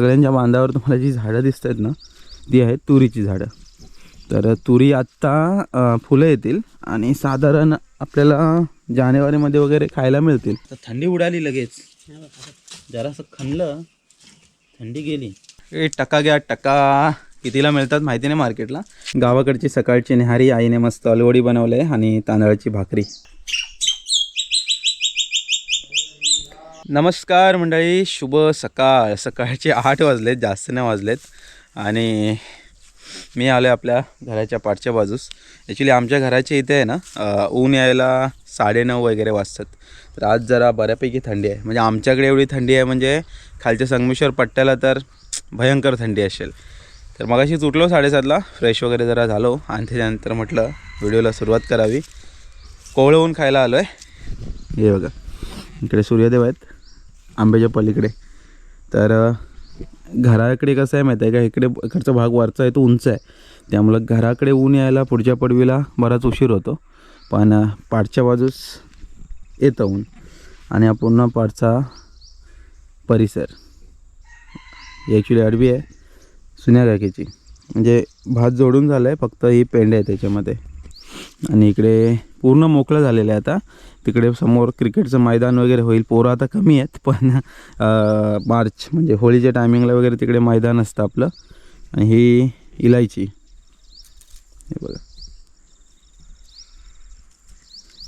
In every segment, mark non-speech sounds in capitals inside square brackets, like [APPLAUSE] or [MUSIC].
सगळ्यांच्या बांधावर तुम्हाला जी झाडं दिसत आहेत ना ती आहेत तुरीची झाडं. तर तुरी आत्ता फुलं येतील आणि साधारण आपल्याला जानेवारीमध्ये वगैरे खायला मिळतील. तर थंडी उडाली लगेच. जरासं खणलं थंडी गेली. ए टका घ्या टका. कितीला मिळतात माहिती नाही मार्केटला. गावाकडची सकाळची निहारी आईने मस्त अलवडी बनवले आणि तांदळाची भाकरी. नमस्कार मंडळी शुभ सकाळ. सकाळचे आठ वाजलेत जास्त नाही वाजलेत. आणि मी आलो आहे आपल्या घराच्या पाठच्या बाजूस. ॲक्च्युली आमच्या घराच्या इथे आहे ना ऊन यायला साडेनऊ वगैरे वाजतात. तर आज जरा बऱ्यापैकी थंडी आहे. म्हणजे आमच्याकडे एवढी थंडी आहे म्हणजे खालच्या संगमेश्वर पट्ट्याला तर भयंकर थंडी असेल. तर मगाशीच उठलो साडेसातला फ्रेश वगैरे जरा झालो. आणि त्याच्यानंतर म्हटलं व्हिडिओला सुरुवात करावी. कोवळं ऊन खायला आलो आहे हे बघा इकडे सूर्यदेव आहेत. आंब्याच्या पलीकडे. तर घराकडे कसं आहे माहिती आहे का? इकडे इकडचा भाग वरचा आहे तो उंच आहे. त्यामुळं घराकडे ऊन यायला पुढच्या पडवीला बराच उशीर होतो. पण पाठच्या बाजूस येतं ऊन. आणि हा पूर्ण पाठचा परिसर. ही ॲक्च्युली अडवी आहे सुन्या काकीची म्हणजे भात जोडून झाला आहे फक्त ही पेंड आहे त्याच्यामध्ये. आणि इकडे पूर्ण मोकळं झालेलं आहे आता. तिकडे समोर क्रिकेटचं मैदान वगैरे होईल. पोरं आता कमी आहेत पण मार्च म्हणजे होळीच्या टायमिंगला वगैरे तिकडे मैदान असतं आपलं. आणि ही इलायची. हे बघा.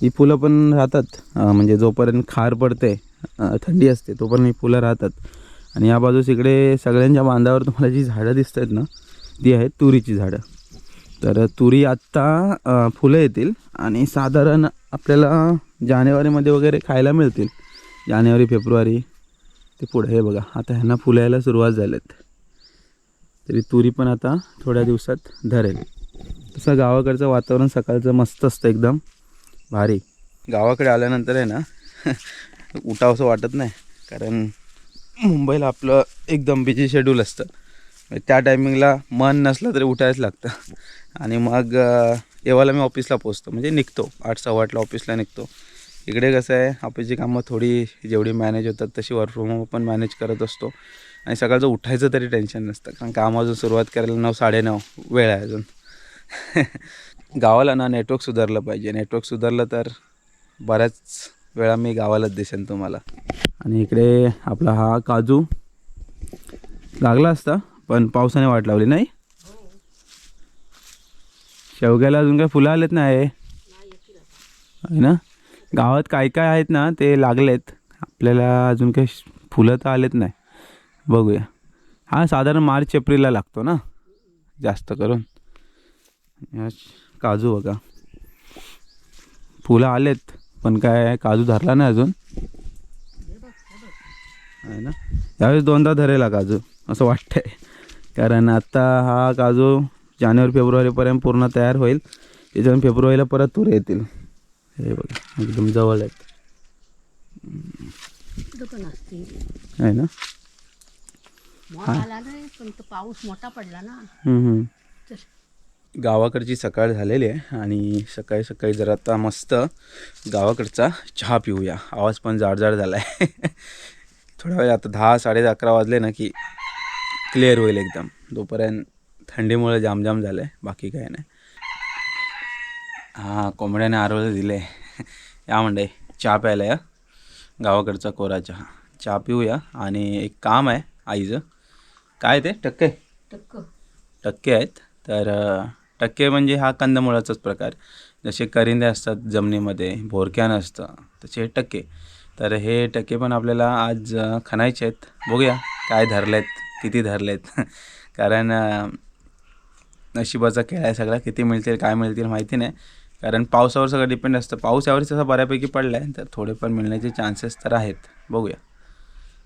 ही फुलं पण राहतात. म्हणजे जोपर्यंत खार पडते थंडी असते तोपर्यंत ही फुलं राहतात. आणि या बाजूस इकडे सगळ्यांच्या बांधावर तुम्हाला जी झाडं दिसत आहेत ना ती आहेत तुरीची झाडं. तर तुरी आत्ता फुलं येतील आणि साधारण आपल्याला जानेवारीमध्ये वगैरे खायला मिळतील. जानेवारी फेब्रुवारी ते पुढे. हे बघा आता ह्यांना फुलायला सुरुवात झाल्यात तरी तुरी पण आता थोड्या दिवसात धरेल. तसं गावाकडचं वातावरण सकाळचं मस्त असतं एकदम. भारी. गावाकडे आल्यानंतर आहे ना [LAUGHS] उठावंसं वाटत नाही. कारण मुंबईला आपलं एकदम बिझी शेड्यूल असतं. म्हणजे त्या टायमिंगला मन नसलं तरी उठायच लागतं. आणि मग एव्हाला येवाला मी ऑफिसला पोचतो म्हणजे निघतो. आठ सव्वा आठला ऑफिसला निघतो. इकडे कसं आहे ऑफिसची कामं थोडी जेवढी मॅनेज होतात तशी वर्क फ्रॉम होम पण मॅनेज करत असतो. आणि सकाळचं उठायचं तरी टेन्शन नसतं. कारण काम अजून सुरुवात करायला नऊ साडेनऊ वेळ आहे अजून. [LAUGHS] गावाला ना नेटवर्क सुधारलं पाहिजे. नेटवर्क सुधारलं तर बऱ्याच वेळा मी गावालाच दिसेन तुम्हाला. आणि इकडे आपला हा काजू. लागला असता? पण पावसाने वाट लावली नाही? शेवग्याला अजून काय फुलं आलेत नाही आहे ना? गावात काय काय आहेत ना ते लागलेत. आपल्याला अजून काही फुलं तर आलेत नाही. बघूया. हा साधारण मार्च एप्रिलला लागतो ना? जास्त करून. काजू बघा. फुलं आलेत पण काय काजू धरला नाही अजून. आहे ना? यावेळेस दोनदा धरेला काजू असं वाटतंय. कारण आता हा काजू जानेवारी फेब्रुवारीपर्यंत पूर्ण तयार होईल. त्याच्यानंतर फेब्रुवारीला परत तूर येतील. हे बघा एकदम जवळ आहेत. आहे ना? पाऊस मोठा पडला ना. गावाकडची सकाळ झालेली आहे आणि सकाळी सकाळी जरा आता मस्त गावाकडचा चहा पिऊया. आवाज पण जाडजाड झाला आहे [LAUGHS] थोडा वेळ आता दहा साडे अकरा वाजले ना की क्लिअर होईल एकदम. तोपर्यंत थंडीमुळे जामजाम झालं आहे बाकी काय नाही. हां कोंबड्याने आरवलं दिले. या म्हणडे चहा प्यायला या. गावाकडचा कोरा चहा चहा पिऊया. आणि एक काम आहे आईचं. काय ते? टक्के? टक्क. टक्के आहेत. तर टक्के म्हणजे हा कंदमुळाचाच प्रकार. जसे करिंदे असतात जमिनीमध्ये भोरक्यान असतं तसे हे टक्के. तर हे टक्के पण आपल्याला आज खणायचे आहेत. बघूया काय धरलेत. किती धरलेत. कारण नशिबाचा खेळ आहे सगळा किती मिळतील काय मिळतील माहिती नाही. कारण पावसावर सगळं डिपेंड असतं. पाऊस यावरच तसा बऱ्यापैकी पडला आहे तर थोडे पण मिळण्याचे चान्सेस तर आहेत. बघूया.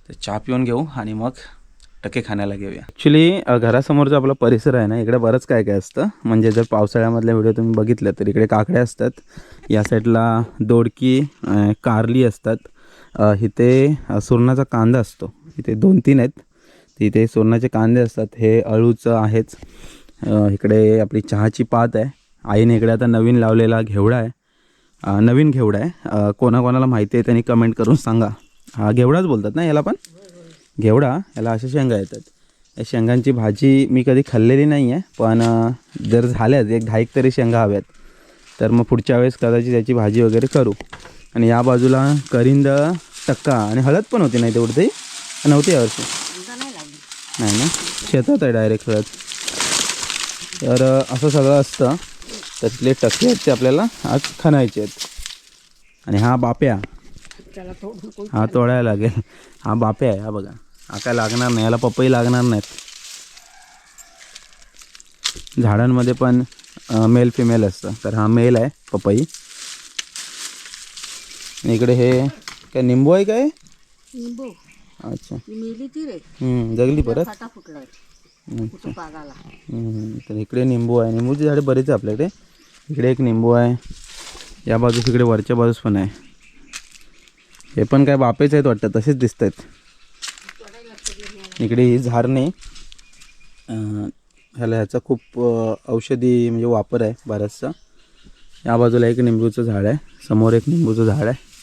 तर चहा पिऊन घेऊ आणि मग टक्के खाण्याला घेऊया. ॲक्च्युली जो आपला परिसर आहे ना इकडे बरंच काय काय असतं. म्हणजे जर पावसाळ्यामधल्या व्हिडिओ तुम्ही बघितलं तर इकडे काकड्या असतात. या साईडला दोडकी कारली असतात. इथे सुरणाचा कांदा असतो. इथे दोन तीन आहेत. तिथे सुरणाचे कांदे असतात हे अळूचं आहेच. इकडे आपली चहाची पात आहे. आईने इकडे आता नवीन लावलेला घेवडा आहे. नवीन घेवडा आहे. कोणाकोणाला माहिती आहे त्यांनी कमेंट करून सांगा. हा घेवडाच बोलतात ना याला पण? घेवडा याला अशा शेंगा येतात. या शेंगांची भाजी मी कधी खाल्लेली नाही आहे पण जर झाल्यात एक दहा एक तरी शेंगा हव्यात. तर मग पुढच्या वेळेस कदाचित त्याची भाजी वगैरे करू. आणि या बाजूला करिंद टक्का आणि हळद पण होती नाही तेवढी ते नव्हती यावर्षी नाही ना? शेतात आहे डायरेक्ट हळद तर असं सगळं असतं. त्यातले टक्के आहेत ते आपल्याला आज खणायचे आहेत. आणि हा बाप्या. हा तोडायला लागेल. हा बाप्या आहे हा बघा. हा काय लागणार नाही याला पपई लागणार नाहीत. झाडांमध्ये पण मेल फिमेल असतं. तर हा मेल आहे पपई. इकडे हे काय निंबू आहे काय? निंबू. अच्छा. मेली ती रे. हम्म, जगली परत? फाटा फुटलाय हम्म. कुठं पागाला. हम्म, तर इकडे निंबू आहे. निंबूची झाडे बरीच आहे आपल्याकडे. इकडे एक निंबू आहे. या बाजूस इकडे वरच्या बाजूस पण आहे. हे पण काय बापेच आहेत वाटतं तसेच दिसत आहेत इकडे ही झारणे अं, ह्याला ह्याचा खूप अं, औषधी म्हणजे वापर आहे बराचसा. या बाजूला एक निंबूचं झाड आहे. समोर एक निंबूचं झाड आहे.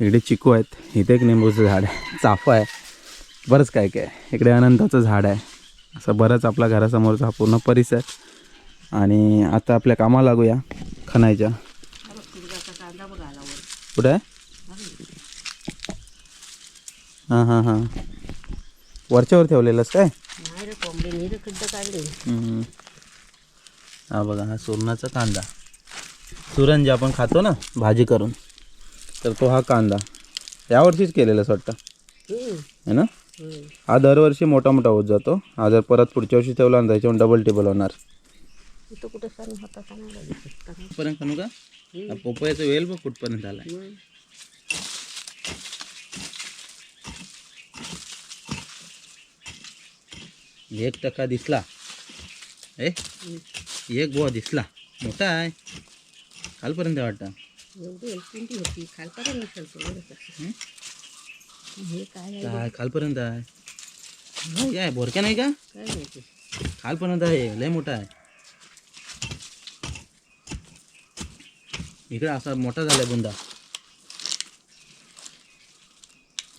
इकडे चिकू आहेत. इथे एक निंबूचं झाड आहे. चाफा आहे. बरंच काय काय इकडे अनंताचं झाड आहे. असं बरंच आपल्या घरासमोरचा हा पूर्ण परिसर. आणि आता आपल्या कामाला लागूया. खणायच्या. कुठं आहे? हां हां हां. वरच्यावर ठेवलेलंस काय? हा बघा हा सुरणाचा कांदा. सुरण जे आपण खातो ना भाजी करून. तर तो हा कांदा. यावर्षीच केलेलाच वाटतं. हम्म, है ना. हा दरवर्षी मोठा मोठा होत जातो. हा जर परत पुढच्या वर्षी ठेवला ना त्याच्यावर डबल टेबल होणार. कुठपर्यंत का? पोपयाचा वेल बघ कुठपर्यंत आलाय एक टक्का दिसला. ए एक बुवा दिसला. मोठा आहे. खालपर्यंत वाटतं. एवढी होती. खालपर्यंत नसेल तो. हं? काय खालपर्यंत आहे? काय आहे, बोरक्या नाही का? काय माहिती. खालपर्यंत आहे लय मोठा आहे. इकडे असा मोठा झालाय बुंदा.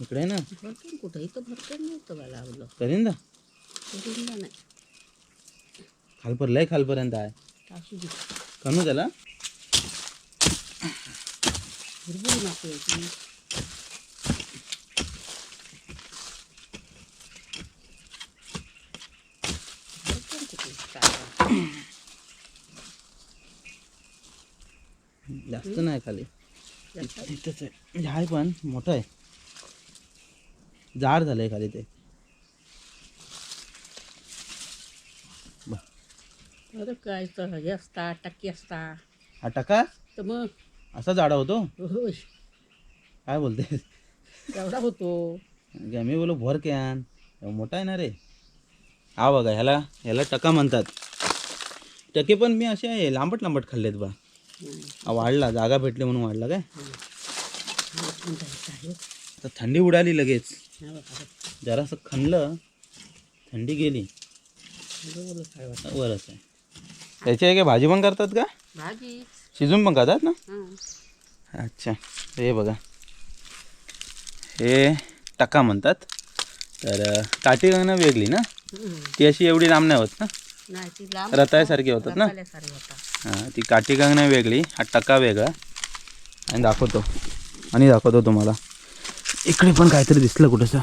इकडे ना? भरपूर कुठं? इथं भरपूर नव्हतं बा लावलं करीन ना? नाही. खालपर लय खालपर्यंत आहे. असू दे. त्याला भरपूर नको यायची भरपूर कुठे काय जास्त? नाही खाली इथंच आहे. म्हणजे आहे पण मोठं आहे. जाड झालंय खाली ते. अरे काय तर हे असता टक्की असता. हा टका. तर मग? असा जाडा होतो? काय बोलते? एवढा होतो. मी बोलो भर कॅन. मोठा आहे ना रे. हा बघा ह्याला ह्याला टका म्हणतात. टके पण मी असे आहे लांबट लांबट खाल्लेत बा. वाढला जागा भेटली म्हणून वाढला काय. तर थंडी उडाली लगेच. जरासं खणलं थंडी गेली. वरच आहे. त्याची आहे काय भाजी पण करतात का? भाजी शिजून पण खातात ना? अच्छा. हे बघा. हे टका म्हणतात. तर काठी गंगणं वेगळी ना. ती अशी एवढी लांब नाही होत ना? ती रताळ्यासारखी होतात ना? हां ती काठी गंगणं वेगळी. हा टका वेगळा. आणि दाखवतो. आणि दाखवतो तुम्हाला. इकडे पण काहीतरी दिसलं कुठंसं.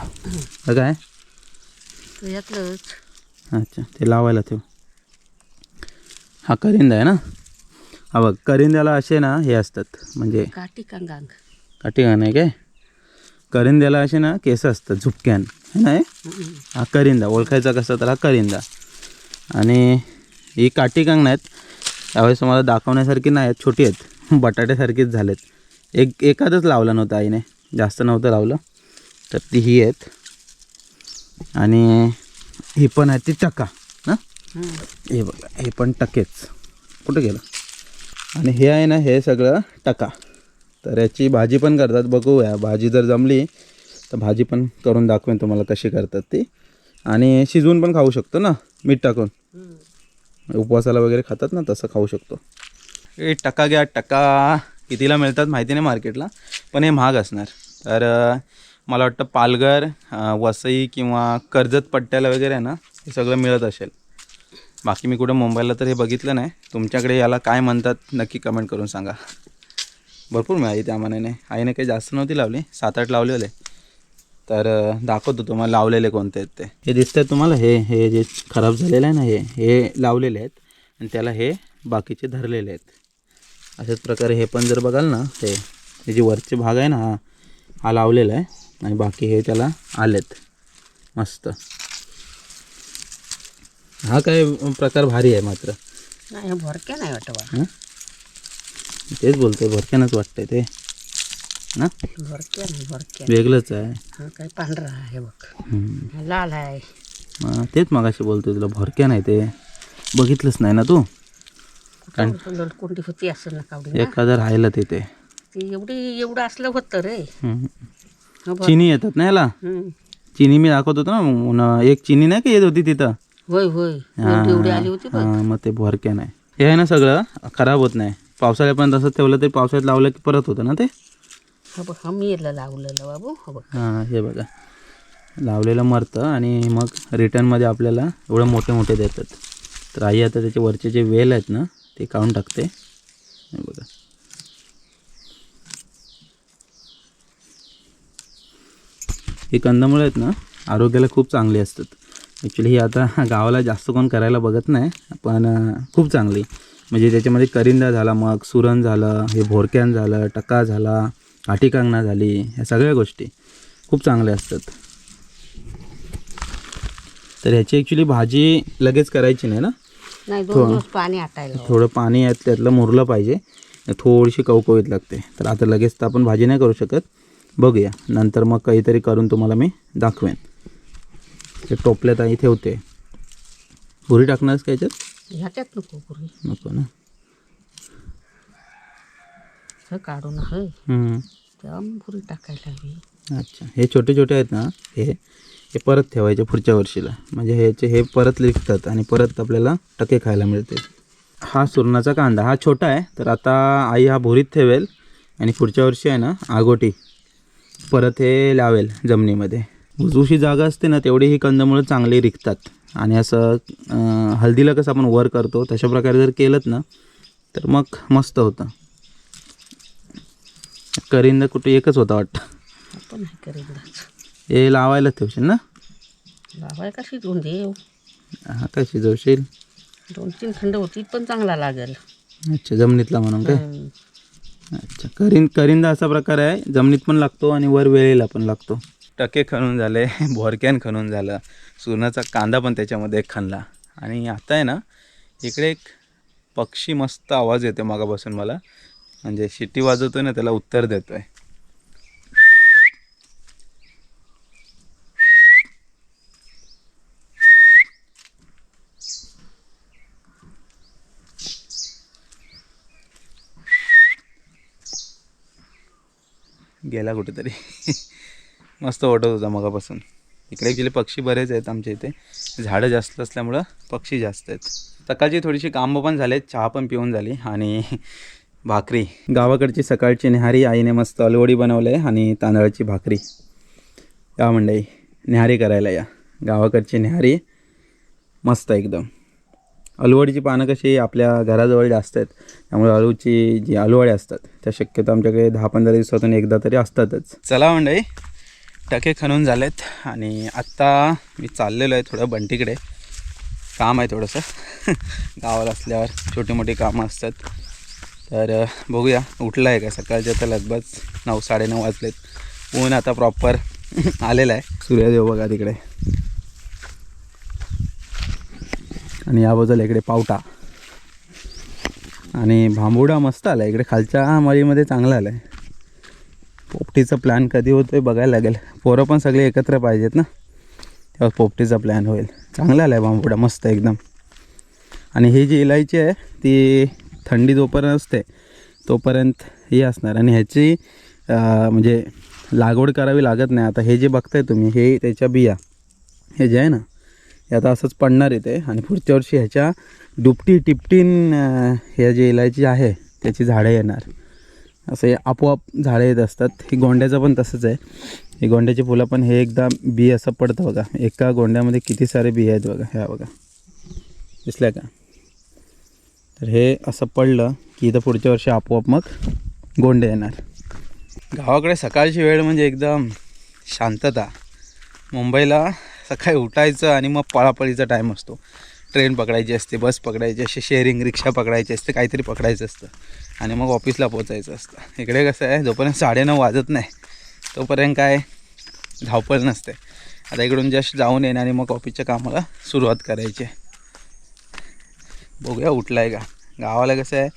काय? त्याच्यातलंच अच्छा ते लावायला ठेव. हा करिंदा आहे ना? हा बघ करिंद्याला असे ना हे असतात म्हणजे काठी कांगांग काठी का नाही काय? करिंद्याला असे ना केस असतात झुपक्यान. है ना हे? करिंदा ओळखायचा कसा तर हा करिंदा. आणि ही काठी कांग नाहीत त्यावेळेस तुम्हाला दाखवण्यासारखी नाही आहेत छोटी आहेत. [LAUGHS] बटाट्यासारखीच झालेत. एक एखादंच लावलं नव्हतं आईने जास्त नव्हतं लावलं तर ती ही आहेत. आणि ही पण आहे ती टका ना हं. हे बघा हे पण टकेच. कुठं गेलं? आणि हे आहे ना हे सगळं टका. तर याची भाजी पण करतात. बघूया भाजी जर जमली तर भाजी पण करून दाखवेन तुम्हाला कशी करतात ती. आणि शिजवून पण खाऊ शकतो ना मीठ टाकून. उपवासाला वगैरे खातात ना तसं खाऊ शकतो. ए टका घ्या टका. कितीला मिळतात माहिती नाही मार्केटला पण हे महाग असणार. तर मला वाटतं पालघर वसई किंवा कर्जत पट्ट्याला वगैरे आहे ना हे सगळं मिळत असेल. बाकी मी कुठं मुंबईला तर हे बघितलं नाही. तुमच्याकडे याला काय म्हणतात नक्की कमेंट करून सांगा. भरपूर मिळाली त्या मनाने. आईने काही जास्त नव्हती लावली. सात आठ लावलेले तर दाखवतो तुम्हाला लावलेले कोणते आहेत ते. हे दिसतंय तुम्हाला? हे हे जे खराब झालेलं आहे ना हे हे लावलेले आहेत. आणि त्याला हे बाकीचे धरलेले आहेत. अशाच प्रकारे हे पण जर बघाल ना हे हे जे वरचे भाग आहे ना हा हा लावलेला आहे. आणि बाकी हे त्याला आलेत. मस्त. हा काय प्रकार भारी आहे मात्र. नाही भरक्या नाही वाटवा हं? तेच बोलतोय भरक्यानंच वाटतंय ते. ना? भरक्या नाही भरक्या. वेगळंच आहे. हा काय पांढरा आहे बघ. हम्म. लाल आहे. मग तेच मगाशी बोलतोय तुला भरक्या नाही ते. बघितलंच नाही ना तू? कोणती होती असं ना कावडी ना? एखादं राहिलं तिथे ती. एवढी एवढं असलं होतं रे. हम्म. हा. चिनी येतात ना याला? हम्म. चिनी मी दाखवत होतो ना न- एक चिनी नाही का येत होती तिथं? होय होय एवढी एवढी आली होती बघ. हां मग ते भरक्या नाही. हे आहे ना सगळं? खराब होत नाही. पावसाळ्यापर्यंत असं ठेवलं तरी पावसाळ्यात लावलं की परत होतं ना ते? हा बघ हा मी याला लावलेलं बाबू हा बघ. हां हे बघा. लावलेलं मरतं आणि मग रिटर्नमध्ये आपल्याला एवढं मोठे मोठे देतात. तर आई आता त्याचे वरचे जे वेल आहेत ना ते काढून टाकते. हे बघा. ही कंदमुळं आहेत ना आरोग्याला खूप चांगली असतात. ॲक्च्युली ही आता [LAUGHS] गावाला जास्त कोण करायला बघत नाही पण खूप चांगली. म्हणजे त्याच्यामध्ये करिंदा झाला मग सुरण झालं हे भोरक्यान झालं टका झाला कांगणा झाली ह्या सगळ्या गोष्टी खूप चांगल्या असतात. तर ह्याची ॲक्च्युली भाजी लगेच करायची नाही ना? नाही दिवस पाणी. थोडं पाणी यात त्यातलं मुरलं पाहिजे. थोडीशी कवकवीत लागते. तर आता लगेच तर आपण भाजी नाही करू शकत. बघूया. नंतर मग काहीतरी करून तुम्हाला मी दाखवेन. ते टोपल्यात आई ठेवते पुरी टाकणारच का याच्यात? ह्याच्यात नको पूर्वी नको ना. हे काढून हं हम्म. तेव्हा मग पुरी टाकायला हवी. अच्छा. हे छोटे छोटे आहेत ना हे हे परत ठेवायचे पुढच्या वर्षीला. म्हणजे ह्याचे हे परत लिखतात आणि परत आपल्याला टके खायला मिळते. हा सुरणाचा कांदा हा छोटा आहे तर आता आई हा भुरीत ठेवेल आणि पुढच्या वर्षी आहे ना आगोटी परत हे लावेल जमिनीमध्ये. उजूशी जागा असते ना तेवढी ही कंदमुळं चांगली रिकतात. आणि असं अं, हळदीला कसं आपण वर करतो तशा प्रकारे जर केलं ना तर मग मस्त होतं. करिंदा कुठे एकच होता वाटतं. हे लावायला ठेवशील ना? लावाय का शिजवून देव हा काय शिजवशील दोन तीन खंड होती पण चांगला लागेल. अच्छा जमिनीतला म्हणून काय. अच्छा करिंद करिंदा असा प्रकार आहे जमिनीत पण लागतो आणि वर वेळेला पण लागतो. टके खणून झाले [LAUGHS] भोरक्यान खणून झालं. सुरणाचा कांदा पण त्याच्यामध्ये खणला. आणि आता आहे ना इकडे एक पक्षी मस्त आवाज येतो मागापासून मला. म्हणजे शिट्टी वाजवतोय ना त्याला उत्तर देतोय. गेला कुठेतरी. [LAUGHS] मस्त वाटत होता मगापासून. इकडे गेले पक्षी बरेच आहेत आमच्या इथे. झाडं जास्त असल्यामुळं पक्षी जास्त आहेत. सकाळची थोडीशी कामं पण झाले चहा पण पिऊन झाली आणि भाकरी. गावाकडची सकाळची निहारी आईने मस्त अलवडी बनवलं आहे आणि तांदळाची भाकरी. या मंडई निहारी करायला या. गावाकडची निहारी मस्त एकदम. अलवडीची पानं कशी आपल्या घराजवळ जास्त आहेत. त्यामुळे अळूची जी अलवडे असतात त्या शक्यतो आमच्याकडे दहा पंधरा दिवसातून एकदा तरी असतातच. चला मंडई टके खणून झालेत आणि आत्ता मी चाललेलो आहे थोडं बंटीकडे. काम आहे थोडंसं. [LAUGHS] गावाला असल्यावर छोटी मोठी कामं असतात. तर बघूया. उठलं आहे का? सकाळच्या तर लगभग नऊ साडेनऊ वाजलेत. ऊन आता प्रॉपर [LAUGHS] आलेलं आहे. सूर्यदेव बघा तिकडे. आणि या बाजूला इकडे पावटा. आणि भांबुडा मस्त आला इकडे खालच्या मळीमध्ये चांगला आला आहे पोपटीचा प्लॅन कधी होतो आहे बघायला लागेल. पोरं पण सगळे एकत्र पाहिजेत ना? तेव्हा पोपटीचा प्लॅन होईल. चांगला आला आहे बांबुडा मस्त एकदम. आणि ही जी इलायची आहे ती थंडी जोपर्यंत असते तोपर्यंत ही असणार. आणि ह्याची म्हणजे लागवड करावी लागत नाही. आता हे जे बघताय तुम्ही हे त्याच्या बिया. हे जे आहे ना हे आता असंच पडणार इथे आणि पुढच्या वर्षी ह्याच्या दुपटी टिपटीन ह्या जे इलायची आहे त्याची झाडं येणार. असं हे आपोआप झाडं येत असतात. हे गोंड्याचं पण तसंच आहे. ही गोंड्याची फुलं पण हे एकदा बी असं पडतं बघा. एका गोंड्यामध्ये किती सारे बी आहेत बघा. ह्या बघा. दिसल्या का? तर हे असं पडलं की इथं पुढच्या वर्षी आपोआप मग गोंडे येणार. गावाकडे सकाळची वेळ म्हणजे एकदम शांतता. मुंबईला सकाळी उठायचं आणि मग पळापळीचा टाईम असतो. ट्रेन पकडायची असते बस पकडायची असते शेअरिंग रिक्षा पकडायची असते काहीतरी पकडायचं असतं. आणि मग ऑफिसला पोचायचं असतं. इकडे कसं आहे जोपर्यंत साडेनऊ वाजत नाही तोपर्यंत काय धावपळ नसते. आता इकडून जस्ट जाऊन येणे आणि मग ऑफिसच्या कामाला सुरुवात करायची बघूया उठला आहे का. गावाला कसं आहे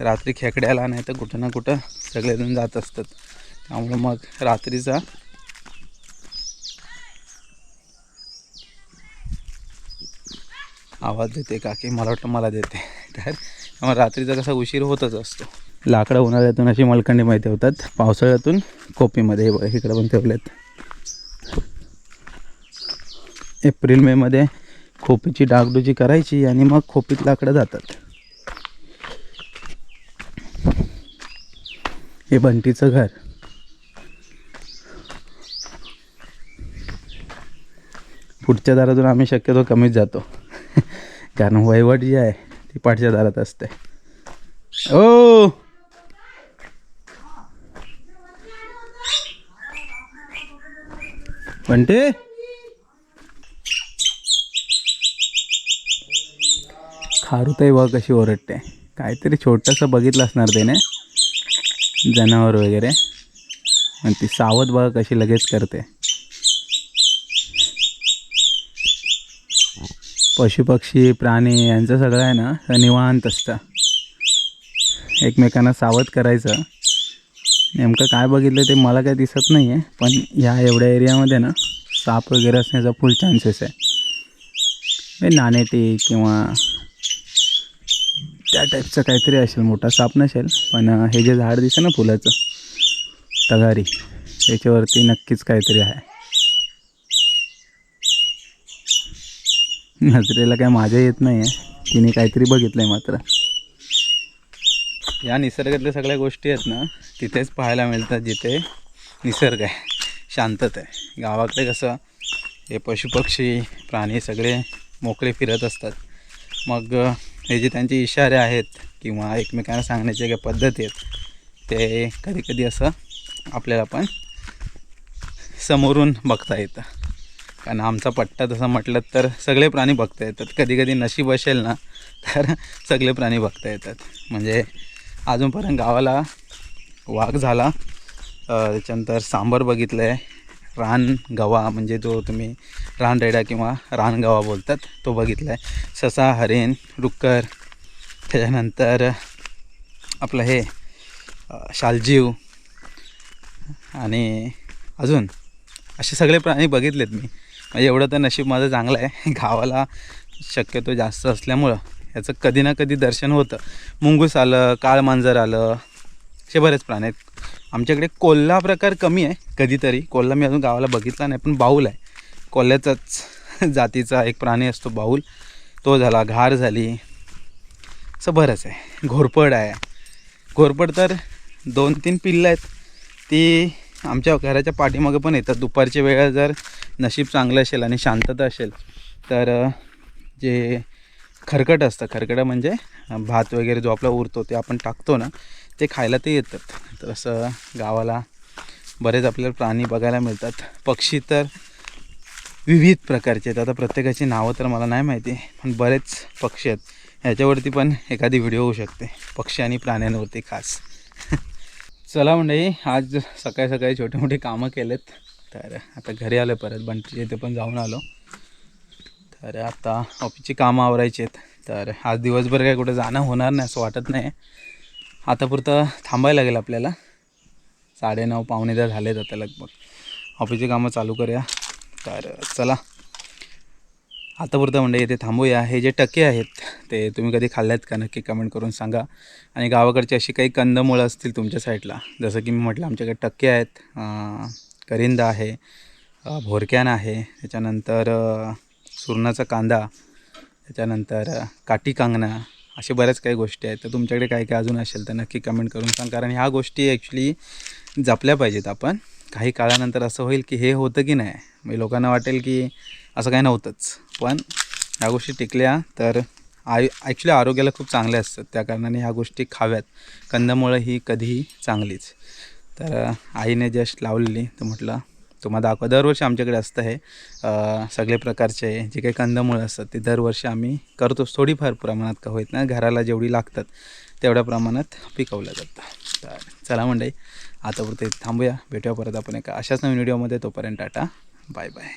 रात्री खेकड्याला नाही तर कुठं ना कुठं सगळेजण जात असतात. त्यामुळं मग रात्रीचा आवाज देते काकी. मला वाटतं मला देते. तर त्यामुळे रात्रीचा कसा उशीर होतच असतो. लाकडं उन्हाळ्यातून अशी मलकंडी माहिती होतात. पावसाळ्यातून कोपीमध्ये हे इकडं पण ठेवलेत. एप्रिल मेमध्ये खोपीची डागडुजी करायची आणि मग खोपीत लाकडं जातात. हे बंटीचं घर. पुढच्या दारातून आम्ही शक्यतो कमीच जातो. कारण वहिवट जी आहे ती पाठच्या दारात असते. ओ! बंटे? खारुताई बघ कशी ओरडते. काहीतरी छोटंसं बघितलं असणार त्याने. जनावर वगैरे. आणि ती सावध बघा कशी लगेच करते. पशुपक्षी प्राणी यांचं सगळं आहे ना निवांत असतं. एकमेकांना सावध करायचं. नेमकं काय बघितलं ते मला काही दिसत नाही आहे पण ह्या एवढ्या एरियामध्ये ना साप वगैरे असण्याचा फुल चान्सेस आहे. हे नाणेटी किंवा त्या टाईपचं काहीतरी असेल मोठा साप नसेल पण हे जे झाड दिसतं ना फुलाचं तगारी त्याच्यावरती नक्कीच काहीतरी आहे. नजरेला काय माझ्या येत नाही आहे तिने काहीतरी बघितलं आहे मात्र. या निसर्गातल्या सगळ्या गोष्टी आहेत ना तिथेच पाहायला मिळतात जिथे निसर्ग आहे शांतता आहे. गावाकडे कसं हे पशुपक्षी प्राणी सगळे मोकळे फिरत असतात. मग हे जे त्यांचे इशारे आहेत किंवा एकमेकांना सांगण्याच्या ज्या पद्धती आहेत ते कधी कधी असं आपल्याला पण समोरून बघता येतं. कारण आमचा पट्टा तसं म्हटलं तर सगळे प्राणी बघता येतात. कधी कधी नशीब असेल ना तर सगळे प्राणी बघता येतात. म्हणजे अजूनपर्यंत गावाला वाघ झाला. त्याच्यानंतर सांबर बघितलं आहे रान गवा म्हणजे जो तुम्ही रानरेडा किंवा रानगवा बोलतात तो बघितला आहे ससा हरेण डुक्कर त्याच्यानंतर आपलं हे शालजीव आणि अजून असे सगळे प्राणी बघितलेत मी. म्हणजे एवढं तर नशीब माझं चांगलं आहे. [LAUGHS] गावाला शक्यतो जास्त असल्यामुळं याचं कधी ना कधी दर्शन होतं. मुंगूस आलं काळ मांजर आलं असे बरेच प्राणी आहेत. आमच्याकडे कोल्हा प्रकार कमी आहे कधीतरी. कोल्हा मी अजून गावाला बघितला नाही पण बाऊल आहे. कोल्ह्याचाच [LAUGHS] जातीचा एक प्राणी असतो बाऊल. तो झाला घार झाली. असं बरंच आहे. घोरपड आहे. घोरपड तर दोन तीन पिल्लं आहेत. ती आमच्या घराच्या पाठीमागं पण येतात. दुपारच्या वेळा जर नशीब चांगलं असेल आणि शांतता असेल तर जे खरकट असतं खरकट म्हणजे भात वगैरे जो आपला उरतो ते आपण टाकतो ना ते खायला ते येतात. तर असं गावाला बरेच आपल्याला प्राणी बघायला मिळतात. पक्षी तर विविध प्रकारचे आहेत. आता प्रत्येकाची नावं तर मला नाही माहिती पण बरेच पक्षी आहेत. ह्याच्यावरती पण एखादी व्हिडिओ होऊ शकते. पक्षी आणि प्राण्यांवरती खास. [LAUGHS] चला मंडळी आज सकाळी सकाळी छोटे मोठी कामं केलेत. तर आता घरी आलो परत बंटीच्या इथे पण जाऊन आलो. तर आता ऑफिसची कामं आवरायची आहेत. तर आज दिवसभर काय कुठे जाणं होणार नाही असं वाटत नाही. आतापुरतं थांबायला लागेल आपल्याला. साडेनऊ पावणे दहा झालेत आता लगभग ऑफिसची कामं चालू करूया. तर चला. आतापुरतं म्हणजे इथे थांबूया. हे जे टके आहेत ते तुम्ही कधी खाल्ल्यात का? नक्की कमेंट करून सांगा. आणि गावाकडची अशी काही कंदमुळं असतील तुमच्या साईडला जसं की मी म्हटलं आमच्याकडे टक्के आहेत. करिंदा आहे भोरक्यान आहे त्याच्यानंतर सुरणाचा कांदा त्याच्यानंतर काटी कांगणा असे बऱ्याच काही गोष्टी आहेत. तर तुमच्याकडे काय काय अजून असेल तर नक्की कमेंट करून सांग. कारण ह्या गोष्टी ॲक्च्युली जपल्या पाहिजेत आपण. काही काळानंतर असं होईल की हे होतं की नाही. म्हणजे लोकांना वाटेल की असं काही नव्हतंच. पण ह्या गोष्टी टिकल्या तर आय ॲक्च्युली आरोग्याला खूप चांगल्या असतात. त्या कारणाने ह्या गोष्टी खाव्यात. कंदमुळं ही कधीही चांगलीच. तर आईने जस्ट लावलेली. तर म्हटलं तुम्हाला दाखवा. दरवर्षी आमच्याकडे असतं हे. सगळे प्रकारचे जे काही कंदमुळं असतात ते दरवर्षी आम्ही करतोच थोडीफार प्रमाणात का होत ना घराला जेवढी लागतात तेवढ्या प्रमाणात पिकवलं जातं. तर चला मंडळी. आतापुरते थांबूया. भेटूया परत आपण एका अशाच नवीन व्हिडिओमध्ये तोपर्यंत टाटा. Bye bye.